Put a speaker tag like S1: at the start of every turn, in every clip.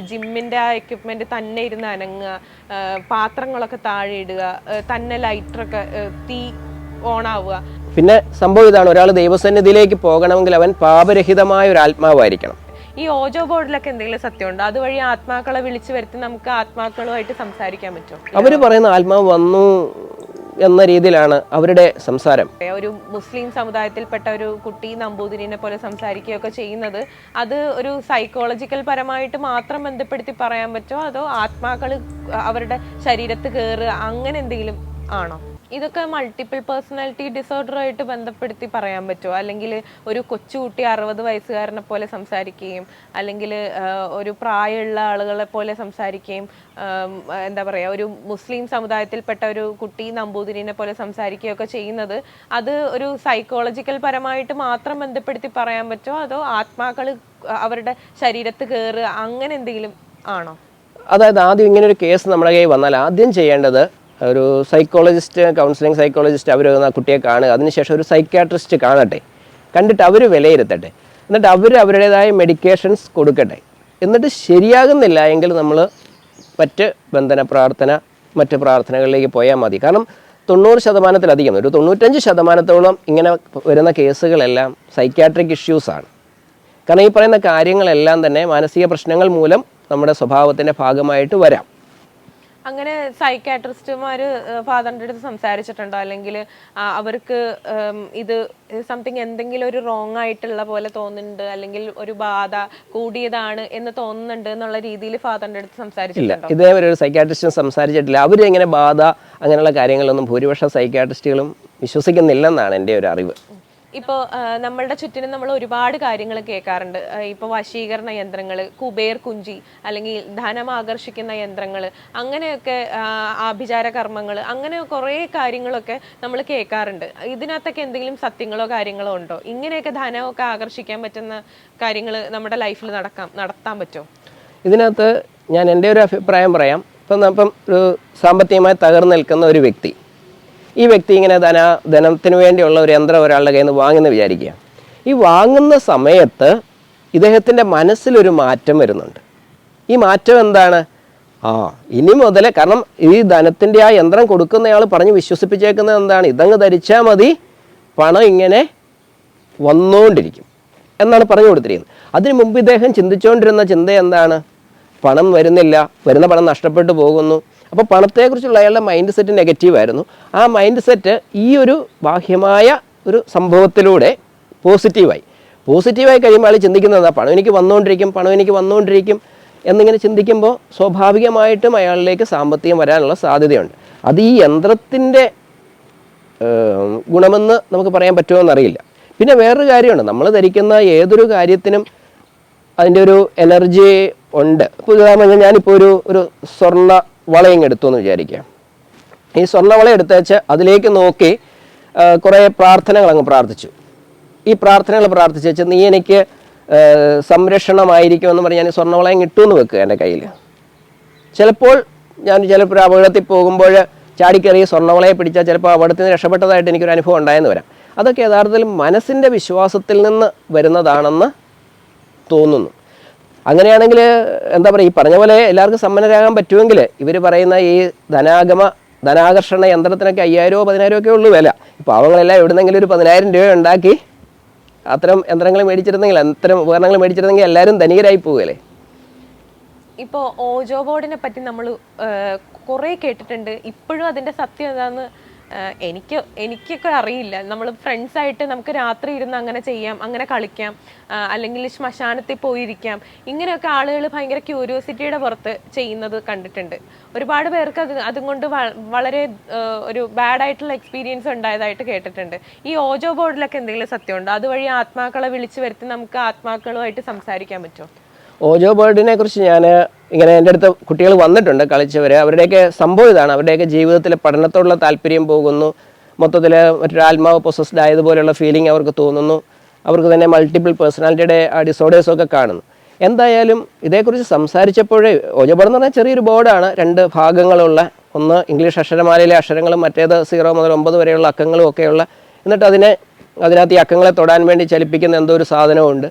S1: ജിമ്മിന്റെ ആ എക്യുപ്മെന്റ് തന്നെ ഇരുന്ന് അനങ്ങുക പാത്രങ്ങളൊക്കെ താഴെ ഇടുക തന്നെ ലൈറ്ററൊക്കെ തീ ഓൺ ആവുക.
S2: പിന്നെ സംഭവം ഇതാണ് ഒരാൾ ദൈവസന്നിധിയിലേക്ക് പോകണമെങ്കിൽ അവൻ പാപരഹിതമായ ഒരു ആത്മാവായിരിക്കണം.
S1: ഈ ഓജോ ബോർഡിലൊക്കെ എന്തെങ്കിലും സത്യമുണ്ടോ? അതുവഴി ആത്മാക്കളെ വിളിച്ചു വരുത്തി നമുക്ക് ആത്മാക്കളുമായിട്ട് സംസാരിക്കാൻ പറ്റും
S2: അവർ പറയുന്ന ആത്മാവ് വന്നു എന്ന രീതിയിലാണ് അവരുടെ സംസാരം.
S1: ഒരു മുസ്ലിം സമുദായത്തിൽപ്പെട്ട ഒരു കുട്ടി നമ്പൂതിരിനെ പോലെ സംസാരിക്കുകയൊക്കെ ചെയ്യുന്നത് അത് ഒരു സൈക്കോളജിക്കൽ പരമായിട്ട് മാത്രം ബന്ധപ്പെടുത്തി പറയാൻ പറ്റുമോ? അതോ ആത്മാക്കൾ അവരുടെ ശരീരത്ത് കയറുക അങ്ങനെ എന്തെങ്കിലും ആണോ? ഇതൊക്കെ മൾട്ടിപ്പിൾ പേഴ്സണാലിറ്റി ഡിസോർഡറുമായിട്ട് ബന്ധപ്പെടുത്തി പറയാൻ പറ്റുമോ? അല്ലെങ്കിൽ ഒരു കൊച്ചുകുട്ടി അറുപത് വയസ്സുകാരനെ പോലെ സംസാരിക്കുകയും അല്ലെങ്കിൽ ഒരു പ്രായമുള്ള ആളുകളെ പോലെ സംസാരിക്കുകയും എന്താ പറയുക ഒരു മുസ്ലിം സമുദായത്തിൽപ്പെട്ട ഒരു കുട്ടി നമ്പൂതിരിനെ പോലെ സംസാരിക്കുകയൊക്കെ ചെയ്യുന്നത് അത് ഒരു സൈക്കോളജിക്കൽ പരമായിട്ട് മാത്രം ബന്ധപ്പെടുത്തി പറയാൻ പറ്റുമോ? അതോ ആത്മാക്കൾ അവരുടെ ശരീരത്ത് കയറുക അങ്ങനെ എന്തെങ്കിലും ആണോ?
S2: അതായത് ആദ്യം ഇങ്ങനെ ഒരു കേസ് നമ്മുടെ കയ്യിൽ വന്നാൽ ആദ്യം ചെയ്യേണ്ടത് ഒരു സൈക്കോളജിസ്റ്റ് കൗൺസിലിംഗ് സൈക്കോളജിസ്റ്റ് അവർ ആ കുട്ടിയെ കാണുക. അതിനുശേഷം ഒരു സൈക്കാട്രിസ്റ്റ് കാണട്ടെ. കണ്ടിട്ട് അവർ വിലയിരുത്തട്ടെ. എന്നിട്ട് അവർ അവരുടേതായ മെഡിക്കേഷൻസ് കൊടുക്കട്ടെ. എന്നിട്ട് ശരിയാകുന്നില്ല എങ്കിൽ നമ്മൾ മറ്റ് ബന്ധന പ്രാർത്ഥന മറ്റ് പ്രാർത്ഥനകളിലേക്ക് പോയാൽ മതി. കാരണം തൊണ്ണൂറ് ശതമാനത്തിലധികം ഒരു തൊണ്ണൂറ്റഞ്ച് ശതമാനത്തോളം ഇങ്ങനെ വരുന്ന കേസുകളെല്ലാം സൈക്യാട്രിക് ഇഷ്യൂസാണ് കാരണം ഈ പറയുന്ന കാര്യങ്ങളെല്ലാം തന്നെ മാനസിക പ്രശ്നങ്ങൾ മൂലം നമ്മുടെ സ്വഭാവത്തിന്റെ ഭാഗമായിട്ട് വരാം.
S1: അങ്ങനെ സൈക്കാട്രിസ്റ്റുമാർ ഫാദറിന്റെ അടുത്ത് സംസാരിച്ചിട്ടുണ്ടോ? അല്ലെങ്കിൽ അവർക്ക് ഇത് സംതിങ് എന്തെങ്കിലും ഒരു റോങ് ആയിട്ടുള്ള പോലെ തോന്നുന്നുണ്ട്? അല്ലെങ്കിൽ ഒരു ബാധ കൂടിയതാണ് എന്ന് തോന്നുന്നുണ്ട് എന്നുള്ള രീതിയിൽ ഫാദറിന്റെ അടുത്ത് സംസാരിച്ചിട്ടില്ല
S2: ഇതേവരെ ഒരു സൈക്കാട്രിസ്റ്റും സംസാരിച്ചിട്ടില്ല. അവർ എങ്ങനെ ബാധ അങ്ങനെയുള്ള കാര്യങ്ങളൊന്നും ഭൂരിപക്ഷം സൈക്കാട്രിസ്റ്റുകളും വിശ്വസിക്കുന്നില്ലെന്നാണ് എന്റെ ഒരു അറിവ്.
S1: ഇപ്പോൾ നമ്മളുടെ ചുറ്റിനും നമ്മൾ ഒരുപാട് കാര്യങ്ങൾ കേൾക്കാറുണ്ട്. ഇപ്പോൾ വശീകരണ യന്ത്രങ്ങൾ കുബേർ കുഞ്ചി അല്ലെങ്കിൽ ധനം ആകർഷിക്കുന്ന യന്ത്രങ്ങൾ അങ്ങനെയൊക്കെ ആഭിചാര കർമ്മങ്ങൾ അങ്ങനെ കുറേ കാര്യങ്ങളൊക്കെ നമ്മൾ കേൾക്കാറുണ്ട്. ഇതിനകത്തൊക്കെ എന്തെങ്കിലും സത്യങ്ങളോ കാര്യങ്ങളോ ഉണ്ടോ? ഇങ്ങനെയൊക്കെ ധനമൊക്കെ ആകർഷിക്കാൻ പറ്റുന്ന കാര്യങ്ങൾ നമ്മുടെ ലൈഫിൽ നടക്കാം നടത്താൻ പറ്റുമോ
S2: ഇതിനകത്ത് ഞാൻ എന്റെ ഒരു അഭിപ്രായം പറയാം. ഇപ്പം ഇപ്പം ഒരു സാമ്പത്തികമായി തകർന്നു നിൽക്കുന്ന ഒരു വ്യക്തി ഈ വ്യക്തി ഇങ്ങനെ ധന ധനത്തിന് വേണ്ടിയുള്ള ഒരു യന്ത്രം ഒരാളുടെ കയ്യിൽ നിന്ന് വാങ്ങുന്ന വിചാരിക്കുക. ഈ വാങ്ങുന്ന സമയത്ത് ഇദ്ദേഹത്തിന്റെ മനസ്സിലൊരു മാറ്റം വരുന്നുണ്ട്. ഈ മാറ്റം എന്താണ്? ആ ഇനി മുതൽ കാരണം ഈ ധനത്തിന്റെ ആ യന്ത്രം കൊടുക്കുന്നയാൾ പറഞ്ഞ് വിശ്വസിപ്പിച്ചേക്കുന്നത് എന്താണ്? ഇതങ്ങ് ധരിച്ചാൽ മതി പണം ഇങ്ങനെ വന്നുകൊണ്ടിരിക്കും എന്നാണ് പറഞ്ഞു കൊടുത്തിരിക്കുന്നത്. അതിനു മുമ്പ് ഇദ്ദേഹം ചിന്തിച്ചുകൊണ്ടിരുന്ന ചിന്ത എന്താണ്? പണം വരുന്നില്ല വരുന്ന പണം നഷ്ടപ്പെട്ടു പോകുന്നു. അപ്പോൾ പണത്തെക്കുറിച്ചുള്ള അയാളുടെ മൈൻഡ് സെറ്റ് നെഗറ്റീവ് ആയിരുന്നു. ആ മൈൻഡ് സെറ്റ് ഈ ഒരു ബാഹ്യമായ ഒരു സംഭവത്തിലൂടെ പോസിറ്റീവായി പോസിറ്റീവായി കഴിയുമ്പോൾ ആൾ ചിന്തിക്കുന്നത് പണം എനിക്ക് വന്നുകൊണ്ടിരിക്കും പണം എനിക്ക് വന്നുകൊണ്ടിരിക്കും എന്നിങ്ങനെ ചിന്തിക്കുമ്പോൾ സ്വാഭാവികമായിട്ടും അയാളിലേക്ക് സാമ്പത്തികം വരാനുള്ള സാധ്യതയുണ്ട്. അത് ഈ യന്ത്രത്തിന്റെ ഗുണമെന്ന് നമുക്ക് പറയാൻ പറ്റുമോ എന്നറിയില്ല. പിന്നെ വേറൊരു കാര്യമുണ്ട്. നമ്മൾ ധരിക്കുന്ന ഏതൊരു കാര്യത്തിനും അതിന്റെ ഒരു എനർജി ഉണ്ട്. ഇപ്പോൾ ഉദാഹരണം ഞാനിപ്പോൾ ഒരു ഒരു സ്വർണ വളയും എടുത്തു എന്ന് വിചാരിക്കാം ഈ സ്വർണവള എടുത്തേച്ച് അതിലേക്ക് നോക്കി കുറേ പ്രാർത്ഥനകൾ അങ്ങ് പ്രാർത്ഥിച്ചു. ഈ പ്രാർത്ഥനകൾ പ്രാർത്ഥിച്ച് വെച്ച് നീ എനിക്ക് സംരക്ഷണമായിരിക്കും സംരക്ഷണമായിരിക്കുമെന്ന് പറഞ്ഞ് ഞാൻ സ്വർണവളയം കിട്ടുമെന്ന് വെക്കുക എന്റെ കയ്യിൽ. ചിലപ്പോൾ ഞാൻ ചിലപ്പോൾ അപകടത്തിൽ പോകുമ്പോൾ ചാടിക്കയറി സ്വർണവളയെ പിടിച്ചാൽ ചിലപ്പോൾ അപകടത്തിൽ നിന്ന് രക്ഷപ്പെട്ടതായിട്ട് എനിക്കൊരു അനുഭവം ഉണ്ടായെന്ന് വരാം. അതൊക്കെ യഥാർത്ഥത്തിൽ മനസ്സിന്റെ വിശ്വാസത്തിൽ നിന്ന് വരുന്നതാണെന്ന് തോന്നുന്നു. അങ്ങനെയാണെങ്കിൽ എന്താ പറയുക ഈ പറഞ്ഞ പോലെ എല്ലാവർക്കും സമ്പന്നരാകാൻ പറ്റുമെങ്കിൽ ഇവർ പറയുന്ന ഈ ധനാഗമ ധനാകർഷണ യന്ത്രത്തിനൊക്കെ അയ്യായിരമോ പതിനായിരമോ ഒക്കെ ഉള്ളൂ വില. ഇപ്പോൾ അവങ്ങളെല്ലാം എവിടുന്നെങ്കിലും ഒരു പതിനായിരം രൂപ ഉണ്ടാക്കി അത്തരം യന്ത്രങ്ങൾ മേടിച്ചിരുന്നെങ്കിൽ അത്തരം ഉപകരണങ്ങൾ മേടിച്ചിരുന്നെങ്കിൽ എല്ലാവരും ധനികരായി പോവുകയല്ലേ?
S1: ഇപ്പോൾ ഓജോ ബോർഡിനെ പറ്റി നമ്മൾ കുറേ കേട്ടിട്ടുണ്ട്. ഇപ്പോഴും അതിന്റെ സത്യം എന്താന്ന് ആ, എനിക്ക് എനിക്കൊക്കെ അറിയില്ല. നമ്മൾ ഫ്രണ്ട്സായിട്ട് നമുക്ക് രാത്രി ഇരുന്ന് അങ്ങനെ ചെയ്യാം അങ്ങനെ കളിക്കാം അല്ലെങ്കിൽ ശ്മശാനത്തിൽ പോയിരിക്കാം. ഇങ്ങനെയൊക്കെ ആളുകൾ ഭയങ്കര ക്യൂരിയോസിറ്റിയുടെ പുറത്ത് ചെയ്യുന്നത് കണ്ടിട്ടുണ്ട്. ഒരുപാട് പേർക്ക് അത് അതുകൊണ്ട് വളരെ ഒരു ബാഡ് ആയിട്ടുള്ള എക്സ്പീരിയൻസ് ഉണ്ടായതായിട്ട് കേട്ടിട്ടുണ്ട്. ഈ ഓജോ ബോർഡിലൊക്കെ എന്തെങ്കിലും സത്യമുണ്ടോ? അതുവഴി ആത്മാക്കളെ വിളിച്ചു വരുത്തി നമുക്ക് ആത്മാക്കളുമായിട്ട് സംസാരിക്കാൻ പറ്റുമോ?
S2: ഓജോ ബോർഡിനെ കുറിച്ച് ഞാൻ ഇങ്ങനെ എന്റെ അടുത്ത് കുട്ടികൾ വന്നിട്ടുണ്ട് കളിച്ചവർ അവരുടെയൊക്കെ സംഭവം ഇതാണ്. അവരുടെയൊക്കെ ജീവിതത്തിൽ പഠനത്തോടുള്ള താല്പര്യം പോകുന്നു. മൊത്തത്തിൽ മറ്റൊരാത്മാവ് പൊസസ്ഡ് ആയതുപോലെയുള്ള ഫീലിംഗ് അവർക്ക് തോന്നുന്നു. അവർക്ക് തന്നെ മൾട്ടിപ്പിൾ പേഴ്സണാലിറ്റിയുടെ ഡിസോർഡേഴ്സൊക്കെ കാണുന്നു. എന്തായാലും ഇതേക്കുറിച്ച് സംസാരിച്ചപ്പോഴേ ഓജോ ബോർഡ് എന്ന് പറഞ്ഞാൽ ചെറിയൊരു ബോർഡാണ് രണ്ട് ഭാഗങ്ങളുള്ള ഒന്ന് ഇംഗ്ലീഷ് അക്ഷരമാലയിലെ അക്ഷരങ്ങളും മറ്റേത് സീറോ മുതൽ ഒമ്പത് വരെയുള്ള അക്കങ്ങളും ഒക്കെയുള്ള. എന്നിട്ട് അതിനെ അതിനകത്ത് ഈ അക്കങ്ങളെ തൊടാൻ വേണ്ടി ചലിപ്പിക്കുന്ന എന്തോ ഒരു സാധനമുണ്ട്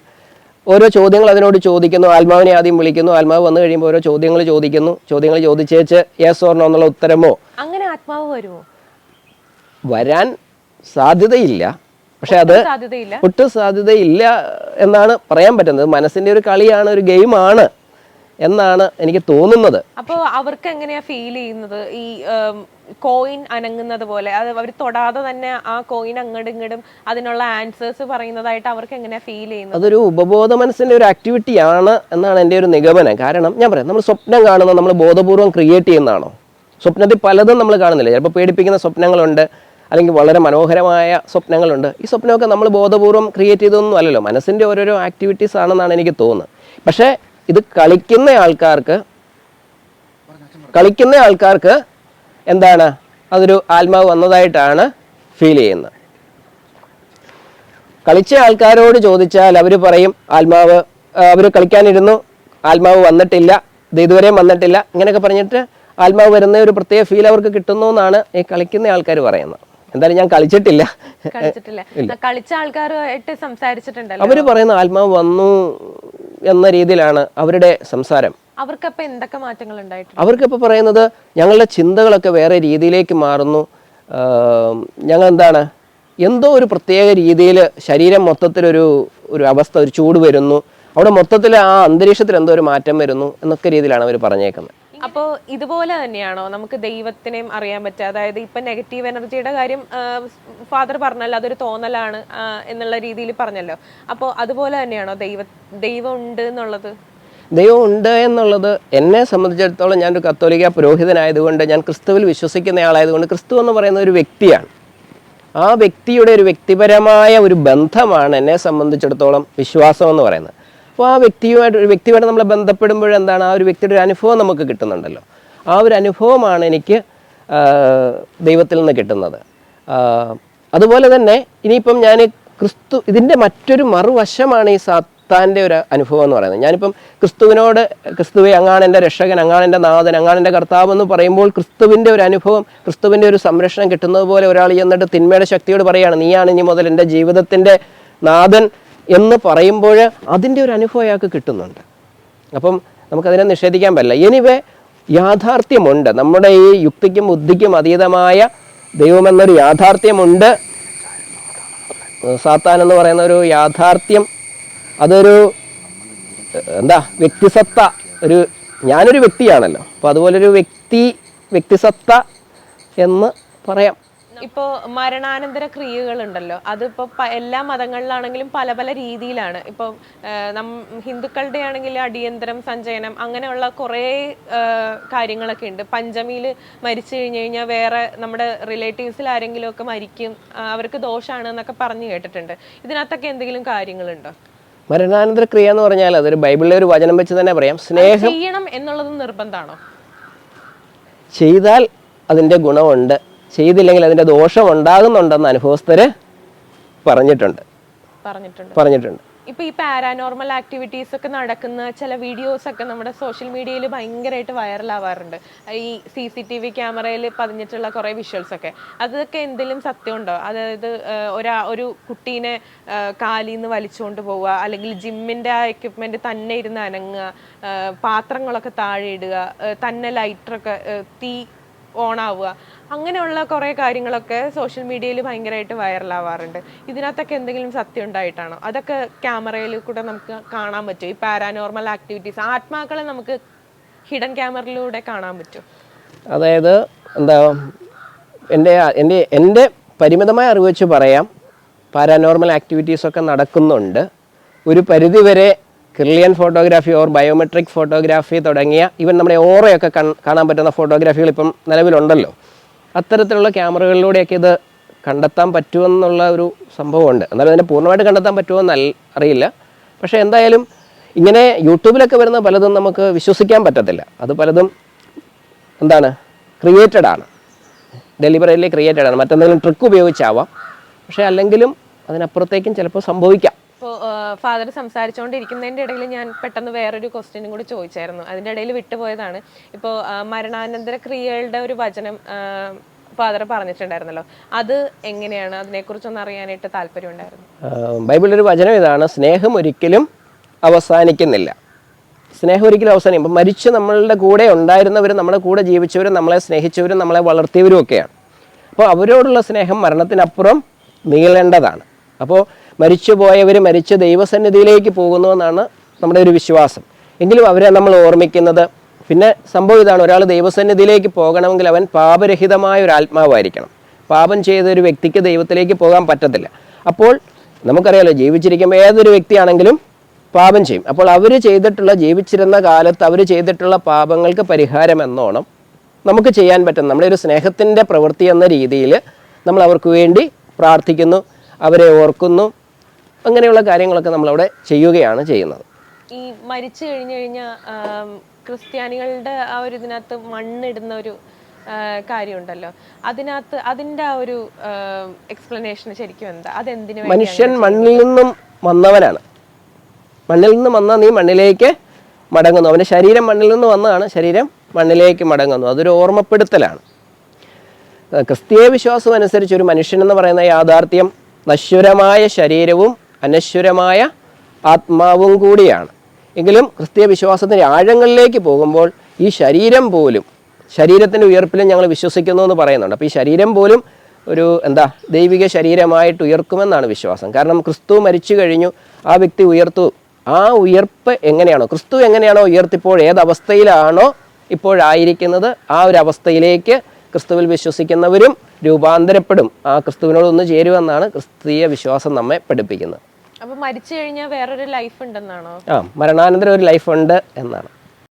S2: ഓരോ ചോദ്യങ്ങൾ അതിനോട് ചോദിക്കുന്നു. ആത്മാവിനെ ആദ്യം വിളിക്കുന്നു. ആത്മാവ് വന്നു കഴിയുമ്പോൾ ഓരോ ചോദ്യങ്ങൾ ചോദിക്കുന്നു. ചോദ്യങ്ങൾ ചോദിച്ചേച്ച് യെസ് ഓർണോ എന്നുള്ള ഉത്തരമോ?
S1: അങ്ങനെ ആത്മാവ് വരുമോ?
S2: വരാൻ സാധ്യതയില്ല. പക്ഷെ അത് ഒട്ടും സാധ്യതയില്ല എന്നാണ് പറയാൻ പറ്റുന്നത്. മനസ്സിന്റെ ഒരു കളിയാണ് ഒരു ഗെയിമാണ്. എന്നാണ് എനിക്ക് തോന്നുന്നത്.
S1: അപ്പോൾ അവർക്ക് എങ്ങനെയാ ഫീൽ ചെയ്യുന്നത്? ഈ കോയിൻ അനങ്ങുന്നത് പോലെ അത് അവർ തൊടാതെ തന്നെ ആ കോയിൻ അങ്ങോട്ടും ഇങ്ങോട്ടും അതിനുള്ള ആൻസേഴ്സ് പറയുന്നതായിട്ട് അവർക്ക് എങ്ങനെയാ ഫീൽ ചെയ്യുന്നത്?
S2: അതൊരു ഉപബോധ മനസ്സിന്റെ ഒരു ആക്ടിവിറ്റിയാണ് എന്നാണ് എന്റെ ഒരു നിഗമനം. കാരണം ഞാൻ പറയാം നമ്മൾ സ്വപ്നം കാണുന്നത് നമ്മൾ ബോധപൂർവം ക്രിയേറ്റ് ചെയ്യുന്നതാണോ? സ്വപ്നത്തിൽ പലതും നമ്മൾ കാണുന്നില്ല. ചിലപ്പോൾ പേടിപ്പിക്കുന്ന സ്വപ്നങ്ങളുണ്ട് അല്ലെങ്കിൽ വളരെ മനോഹരമായ സ്വപ്നങ്ങളുണ്ട്. ഈ സ്വപ്നമൊക്കെ നമ്മൾ ബോധപൂർവം ക്രിയേറ്റ് ചെയ്തൊന്നും അല്ലല്ലോ. മനസ്സിന്റെ ഓരോരോ ആക്ടിവിറ്റീസ് ആണെന്നാണ് എനിക്ക് തോന്നുന്നത്. പക്ഷേ ഇത് കളിക്കുന്ന ആൾക്കാർക്ക് കളിക്കുന്ന ആൾക്കാർക്ക് എന്താണ്? അതൊരു ആത്മാവ് വന്നതായിട്ടാണ് ഫീൽ ചെയ്യുന്നത്. കളിച്ച ആൾക്കാരോട് ചോദിച്ചാൽ അവർ പറയും ആത്മാവ് അവർ കളിക്കാനിരുന്നു ആത്മാവ് വന്നിട്ടില്ല ഇത് ഇതുവരെയും വന്നിട്ടില്ല ഇങ്ങനെയൊക്കെ പറഞ്ഞിട്ട് ആത്മാവ് വരുന്ന ഒരു പ്രത്യേക ഫീൽ അവർക്ക് കിട്ടുന്നു എന്നാണ് ഈ കളിക്കുന്ന ആൾക്കാർ പറയുന്നത്. എന്തായാലും ഞാൻ കളിച്ചിട്ടില്ല.
S1: കളിച്ച ആൾക്കാരുമായിട്ട് സംസാരിച്ചിട്ടുണ്ടല്ലോ.
S2: അവർ പറയുന്ന ആത്മാവ് വന്നു എന്ന രീതിയിലാണ് അവരുടെ സംസാരം.
S1: അവർക്കപ്പൊ എന്തൊക്കെ മാറ്റങ്ങൾ ഉണ്ടായിട്ടുണ്ട്?
S2: അവർക്കിപ്പോൾ പറയുന്നത് ഞങ്ങളുടെ ചിന്തകളൊക്കെ വേറെ രീതിയിലേക്ക് മാറുന്നു. ഞങ്ങൾ എന്താണ്? എന്തോ ഒരു പ്രത്യേക രീതിയിൽ ശരീരം മൊത്തത്തിലൊരു ഒരു അവസ്ഥ ഒരു ചൂട് വരുന്നു. അവിടെ മൊത്തത്തിൽ ആ അന്തരീക്ഷത്തിൽ എന്തോ ഒരു മാറ്റം വരുന്നു എന്നൊക്കെ രീതിയിലാണ് അവർ പറഞ്ഞേക്കുന്നത്.
S1: അപ്പോൾ ഇതുപോലെ തന്നെയാണോ? നമുക്ക് ദൈവത്തിനെയും അറിയാൻ പറ്റുക. അതായത് ഇപ്പൊ നെഗറ്റീവ് എനർജിയുടെ കാര്യം ഫാദർ പറഞ്ഞല്ലോ അതൊരു തോന്നലാണ് എന്നുള്ള രീതിയിൽ പറഞ്ഞല്ലോ. അപ്പോൾ അതുപോലെ തന്നെയാണോ ദൈവ ദൈവം ഉണ്ട് എന്നുള്ളത്?
S2: ദൈവം ഉണ്ട് എന്നുള്ളത് എന്നെ സംബന്ധിച്ചിടത്തോളം ഒരു കത്തോലിക്ക പുരോഹിതനായതുകൊണ്ട് ഞാൻ ക്രിസ്തുവിൽ വിശ്വസിക്കുന്ന ആളായതുകൊണ്ട് ക്രിസ്തു എന്ന് പറയുന്ന ഒരു വ്യക്തിയാണ്. ആ വ്യക്തിയുടെ ഒരു വ്യക്തിപരമായ ഒരു ബന്ധമാണ് എന്നെ സംബന്ധിച്ചിടത്തോളം വിശ്വാസം എന്ന് പറയുന്നത്. അപ്പോൾ ആ വ്യക്തിയുമായിട്ട് വ്യക്തിയുമായിട്ട് നമ്മൾ ബന്ധപ്പെടുമ്പോൾ എന്താണ്? ആ ഒരു വ്യക്തിയുടെ ഒരു അനുഭവം നമുക്ക് കിട്ടുന്നുണ്ടല്ലോ. ആ ഒരു അനുഭവമാണ് എനിക്ക് ദൈവത്തിൽ നിന്ന് കിട്ടുന്നത്. അതുപോലെ തന്നെ ഇനിയിപ്പം ഞാൻ ക്രിസ്തു ഇതിന്റെ മറ്റൊരു മറുവശമാണ് ഈ സാത്താന്റെ ഒരു അനുഭവം എന്ന് പറയുന്നത്. ഞാനിപ്പം ക്രിസ്തുവിനോട് ക്രിസ്തുവെ അങ്ങാണ് എന്റെ രക്ഷകൻ അങ്ങാണ് എന്റെ നാഥൻ അങ്ങാണ് എന്റെ കർത്താവ് എന്ന് പറയുമ്പോൾ ക്രിസ്തുവിന്റെ ഒരു അനുഭവം ക്രിസ്തുവിന്റെ ഒരു സംരക്ഷണം കിട്ടുന്നത് പോലെ ഒരാൾ ചെന്നിട്ട് തിന്മയുടെ ശക്തിയോട് പറയുകയാണ് നീയാണ് ഇനി മുതൽ എന്റെ ജീവിതത്തിന്റെ നാഥൻ എന്ന് പറയുമ്പോൾ അതിന്റെ ഒരു അനുഭവം അയാൾക്ക് കിട്ടുന്നുണ്ട്. അപ്പം നമുക്കതിനെ നിഷേധിക്കാൻ പറ്റില്ല. എനിവേ യാഥാർത്ഥ്യമുണ്ട്. നമ്മുടെ ഈ യുക്തിക്കും ബുദ്ധിക്കും അതീതമായ ദൈവമെന്നൊരു യാഥാർത്ഥ്യമുണ്ട്. സാത്താൻ എന്ന് പറയുന്ന ഒരു യാഥാർത്ഥ്യം അതൊരു എന്താ വ്യക്തിസത്ത ഒരു ഞാനൊരു വ്യക്തിയാണല്ലോ. അപ്പോൾ അതുപോലൊരു വ്യക്തി വ്യക്തിസത്ത എന്ന് പറയാം.
S1: ഇപ്പോൾ മരണാനന്തര ക്രിയകൾ ഉണ്ടല്ലോ അതിപ്പോൾ എല്ലാ മതങ്ങളിലാണെങ്കിലും പല പല രീതിയിലാണ്. ഇപ്പോൾ നം ഹിന്ദുക്കളുടെ ആണെങ്കിൽ അടിയന്തരം സഞ്ചയനം അങ്ങനെയുള്ള കുറേ കാര്യങ്ങളൊക്കെ ഉണ്ട്. പഞ്ചമിയിൽ മരിച്ചു കഴിഞ്ഞു കഴിഞ്ഞാൽ വേറെ നമ്മുടെ റിലേറ്റീവ്സിൽ ആരെങ്കിലും ഒക്കെ മരിക്കും അവർക്ക് ദോഷമാണ് എന്നൊക്കെ പറഞ്ഞു കേട്ടിട്ടുണ്ട്. ഇതിനകത്തൊക്കെ എന്തെങ്കിലും കാര്യങ്ങളുണ്ടോ?
S2: മരണാനന്തര ക്രിയ എന്ന് പറഞ്ഞാൽ അതൊരു ബൈബിളിലെ ഒരു വചനം വെച്ച് തന്നെ പറയാം. സ്നേഹം
S1: ചെയ്യണം എന്നുള്ളത് നിർബന്ധമാണോ?
S2: ചെയ്താൽ അതിന്റെ ഗുണമുണ്ട്. ചെയ്തില്ലെങ്കിൽ അതിന്റെ ദോഷം ഉണ്ടാകുന്നുണ്ടെന്ന് അനുഭവസ്ഥര് പറഞ്ഞിട്ടുണ്ട്.
S1: പറഞ്ഞിട്ടുണ്ട്.
S2: പറഞ്ഞിട്ടുണ്ട്.
S1: ഇപ്പൊ ഈ പാരാനോർമൽ ആക്ടിവിറ്റീസ് ഒക്കെ നടക്കുന്ന ചില വീഡിയോസ് ഒക്കെ നമ്മുടെ സോഷ്യൽ മീഡിയയിൽ ഭയങ്കരമായിട്ട് വൈറലാവാറുണ്ട്. ഈ സി സി ടി വി ക്യാമറയിൽ പതിഞ്ഞിട്ടുള്ള കുറെ വിഷ്വൽസ് ഒക്കെ അതൊക്കെ എന്തെങ്കിലും സത്യമുണ്ടോ? അതായത് ഒരാ ഒരു കുട്ടീനെ കാലിൽ നിന്ന് വലിച്ചുകൊണ്ട് പോവുക അല്ലെങ്കിൽ ജിമ്മിന്റെ ആ എക്യുപ്മെന്റ് തന്നെ ഇരുന്ന് അനങ്ങുക പാത്രങ്ങളൊക്കെ താഴെ ഇടുക തന്നെ ലൈറ്ററൊക്കെ തീ ഓണാവുക അങ്ങനെയുള്ള കുറേ കാര്യങ്ങളൊക്കെ സോഷ്യൽ മീഡിയയിൽ ഭയങ്കരമായിട്ട് വൈറലാവാറുണ്ട് ഇതിനകത്തൊക്കെ എന്തെങ്കിലും സത്യം ഉണ്ടായിട്ടാണോ? അതൊക്കെ ക്യാമറയിൽ കൂടെ നമുക്ക് കാണാൻ പറ്റും ഈ പാരാനോർമൽ ആക്ടിവിറ്റീസ് ആത്മാക്കളെ നമുക്ക് ഹിഡൻ ക്യാമറയിലൂടെ കാണാൻ പറ്റും
S2: അതായത് എന്താ എന്റെ എന്റെ എന്റെ പരിമിതമായ അറിവ് വെച്ച് പറയാം പാരാനോർമൽ ആക്ടിവിറ്റീസൊക്കെ നടക്കുന്നുണ്ട്. ഒരു പരിധിവരെ Kirlian photography or biometric photography തുടങ്ങിയ ഈവൻ നമ്മുടെ ഓറയൊക്കെ കാണാൻ പറ്റുന്ന ഫോട്ടോഗ്രാഫികൾ ഇപ്പം നിലവിലുണ്ടല്ലോ. അത്തരത്തിലുള്ള ക്യാമറകളിലൂടെയൊക്കെ ഇത് കണ്ടെത്താൻ പറ്റുമെന്നുള്ള ഒരു സംഭവമുണ്ട്. എന്നാലും അതിനെ പൂർണമായിട്ട് കണ്ടെത്താൻ പറ്റുമോ അറിയില്ല. പക്ഷേ എന്തായാലും ഇങ്ങനെ യൂട്യൂബിലൊക്കെ വരുന്ന പലതും നമുക്ക് വിശ്വസിക്കാൻ പറ്റത്തില്ല. അത് പലതും എന്താണ്? ക്രിയേറ്റഡ് ആണ്. ഡെലിവറിയിലെ ക്രിയേറ്റഡ് ആണ്. മറ്റെന്തെങ്കിലും ട്രിക്ക് ഉപയോഗിച്ചാവാം. പക്ഷേ അല്ലെങ്കിലും അതിനപ്പുറത്തേക്കും ചിലപ്പോൾ സംഭവിക്കാം.
S1: ഫാദർ സംസാരിച്ചുകൊണ്ടിരിക്കുന്നതിന്റെ ഇടയിൽ ഞാൻ പെട്ടെന്ന് വേറൊരു ക്വസ്റ്റ്യനും കൂടി ചോദിച്ചായിരുന്നു. അതിന്റെ ഇടയിൽ വിട്ടുപോയതാണ്. ഇപ്പോൾ മരണാനന്തര ക്രിയകളുടെ ഒരു വചനം ഫാദർ പറഞ്ഞിട്ടുണ്ടായിരുന്നല്ലോ. അത് എങ്ങനെയാണ്? അതിനെക്കുറിച്ചൊന്ന് അറിയാനായിട്ട് താല്പര്യമുണ്ടായിരുന്നു.
S2: ബൈബിളിൽ ബൈബിളിലൊരു വചനം ഇതാണ് സ്നേഹം ഒരിക്കലും അവസാനിക്കുന്നില്ല. സ്നേഹം ഒരിക്കലും അവസാനം ഇപ്പം മരിച്ച് നമ്മളുടെ കൂടെ ഉണ്ടായിരുന്നവരും നമ്മുടെ കൂടെ ജീവിച്ചവരും നമ്മളെ സ്നേഹിച്ചവരും നമ്മളെ വളർത്തിയവരും ഒക്കെയാണ്. അപ്പോൾ അവരോടുള്ള സ്നേഹം മരണത്തിനപ്പുറം നീളേണ്ടതാണ് അപ്പോൾ മരിച്ചു പോയവർ മരിച്ച ദൈവസന്നിധിയിലേക്ക് പോകുന്നു എന്നാണ് നമ്മുടെ ഒരു വിശ്വാസം. എങ്കിലും അവരെ നമ്മൾ ഓർമ്മിക്കുന്നത് പിന്നെ സംഭവം ഇതാണ് ഒരാൾ ദൈവസന്നിധിയിലേക്ക് പോകണമെങ്കിൽ അവൻ പാപരഹിതമായ ഒരു ആത്മാവായിരിക്കണം. പാപം ചെയ്ത ഒരു വ്യക്തിക്ക് ദൈവത്തിലേക്ക് പോകാൻ പറ്റത്തില്ല. അപ്പോൾ നമുക്കറിയാലോ ജീവിച്ചിരിക്കുമ്പോൾ ഏതൊരു വ്യക്തിയാണെങ്കിലും പാപം ചെയ്യും. അപ്പോൾ അവർ ചെയ്തിട്ടുള്ള ജീവിച്ചിരുന്ന കാലത്ത് അവർ ചെയ്തിട്ടുള്ള പാപങ്ങൾക്ക് പരിഹാരം എന്നോണം നമുക്ക് ചെയ്യാൻ പറ്റും നമ്മുടെ ഒരു സ്നേഹത്തിന്റെ പ്രവൃത്തി എന്ന രീതിയിൽ നമ്മൾ അവർക്ക് വേണ്ടി പ്രാർത്ഥിക്കുന്നു അവരെ ഓർക്കുന്നു അങ്ങനെയുള്ള കാര്യങ്ങളൊക്കെ നമ്മളവിടെ ചെയ്യുകയാണ് ചെയ്യുന്നത്.
S1: ഈ മരിച്ചു കഴിഞ്ഞു കഴിഞ്ഞാൽ ക്രിസ്ത്യാനികളുടെ ആ ഒരു ഇതിനകത്ത് മണ്ണിടുന്ന ഒരു കാര്യമുണ്ടല്ലോ. അതിനകത്ത് അതിന്റെ ആ ഒരു എക്സ്പ്ലനേഷൻ ശരിക്കും എന്താ? അതെന്തിനു
S2: മനുഷ്യൻ മണ്ണിൽ നിന്നും വന്നവനാണ്. മണ്ണിൽ നിന്ന് വന്ന നീ മണ്ണിലേക്ക് മടങ്ങുന്നു. അവന്റെ ശരീരം മണ്ണിൽ നിന്ന് വന്നതാണ്. ശരീരം മണ്ണിലേക്ക് മടങ്ങുന്നു. അതൊരു ഓർമ്മപ്പെടുത്തലാണ്. ക്രിസ്തീയ വിശ്വാസം അനുസരിച്ച് ഒരു മനുഷ്യൻ എന്ന് പറയുന്ന യാഥാർത്ഥ്യം നശ്വരമായ ശരീരവും അനശ്വരമായ ആത്മാവും കൂടിയാണ്. എങ്കിലും ക്രിസ്തീയ വിശ്വാസത്തിന്റെ ആഴങ്ങളിലേക്ക് പോകുമ്പോൾ ഈ ശരീരം പോലും ശരീരത്തിന്റെ ഉയർപ്പിലും ഞങ്ങൾ വിശ്വസിക്കുന്നു എന്ന് പറയുന്നുണ്ട്. അപ്പോൾ ഈ ശരീരം പോലും ഒരു എന്താ ദൈവിക ശരീരമായിട്ട് ഉയർക്കുമെന്നാണ് വിശ്വാസം. കാരണം ക്രിസ്തു മരിച്ചു കഴിഞ്ഞു ആ വ്യക്തി ഉയർത്തു. ആ ഉയർപ്പ് എങ്ങനെയാണോ ക്രിസ്തു എങ്ങനെയാണോ ഉയർത്തിപ്പോൾ ഏതവസ്ഥയിലാണോ ഇപ്പോഴായിരിക്കുന്നത് ആ ഒരു അവസ്ഥയിലേക്ക് ക്രിസ്തുവിൽ വിശ്വസിക്കുന്നവരും രൂപാന്തരപ്പെടും. ആ ക്രിസ്തുവിനോട് ഒന്ന് ചേരുമെന്നാണ് ക്രിസ്തീയ വിശ്വാസം നമ്മെ പഠിപ്പിക്കുന്നത്.
S1: അപ്പൊ മരിച്ചു കഴിഞ്ഞാൽ വേറൊരു ലൈഫ് ഉണ്ടെന്നാണോ?
S2: ആ മരണാനന്തരം ഒരു ലൈഫ് ഉണ്ട് എന്നാണ്.